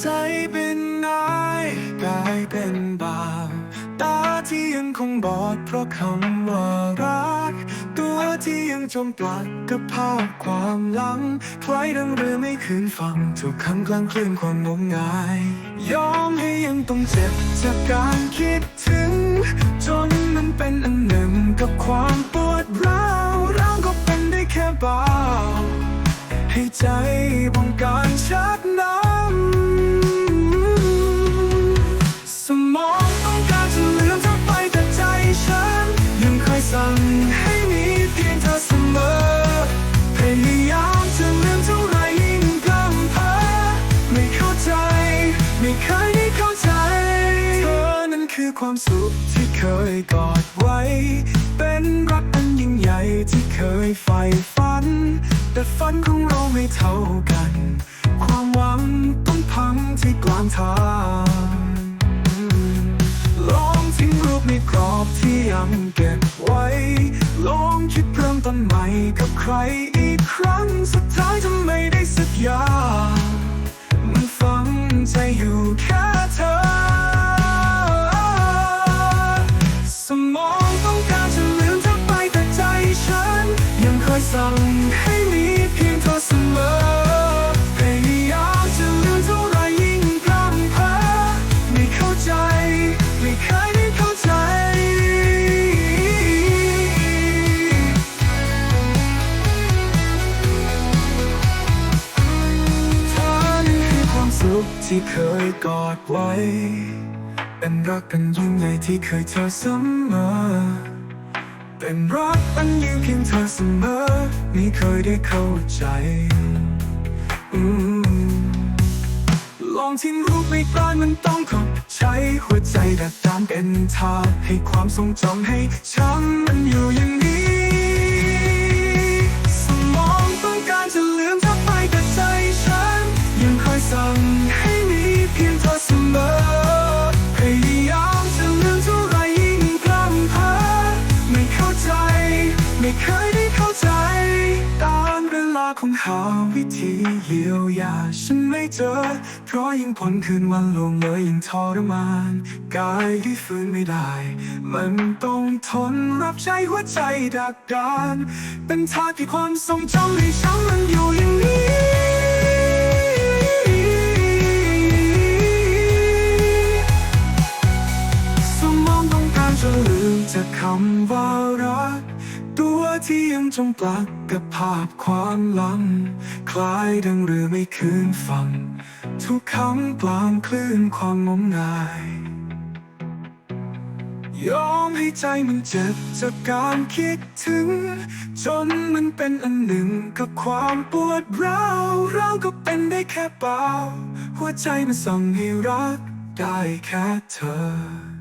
ใสเป็นนายกลายเป็นบาปตาที่ยังคงบอดเพราะคำว่ารัก ตัวที่ยังจมปลักกับภาพความหลังใครดังเรือไม่คืนฟังทุกคำกลางคลื่นความงมงาย ยอมให้ยังต้องเจ็บจากการคิดถึง จนมันเป็นอันหนึ่งกับความปวดร้าวร้าวก็เป็นได้แค่เบาให้ใจบ คือความสุขที่เคยกอดไว้ เป็นรักอันยิ่งใหญ่ที่เคยใฝ่ฝัน แต่ฝันของเราไม่เท่ากัน ความหวังต้องพังที่กลางทางลองทิ้งรูปในกรอบที่ยังเก็บไว้ ลองคิดเริ่มต้นใหม่กับใครอีกครั้งสุดท้ายจะไม่ได้สักอย่าง สั่งให้มีเพียงเธอเสมอพยายามจะลืมเท่าไรยิ่งพร่ำเพ้อไม่เข้าใจ ไม่เคยได้เข้าใจ เธอนั้นคือความสุขที่เคยกอดไว้ เป็นรักกันยิ่งใหญ่ที่เคยเธอเสมอ เป็นรักอันยืนเพียงเธอเสมอไม่เคยได้เข้าใจอลองทิ้งรูปไม่กลายมันต้องเข้าใช้หัวใจดัดตามเป็นทาให้ความทรงจำให้ช้ำมันอยู่ยัง คงหาวิธีเยียวยาฉันไม่เจอ เพราะยิ่งพ้นคืนวันลงเลยยิ่งทรมาน กายที่ฟื้นไม่ได้ มันต้องทนรับใช้หัวใจดักดาน เป็นทาสที่ความทรงจำให้ฉันมันอยู่อย่างนี้ จากคำว่ารัก ตัวที่ยังจมปลักกับภาพความหลัง คล้ายดังเรือไม่คืนฝั่ง ทุกคำกลางคลื่นความงมงาย ยอมให้ใจมันเจ็บจากการคิดถึง จนมันเป็นอันหนึ่งกับความปวดร้าวเราก็เป็นได้แค่เปล่า หัวใจมันสั่งให้รักได้แค่เธอ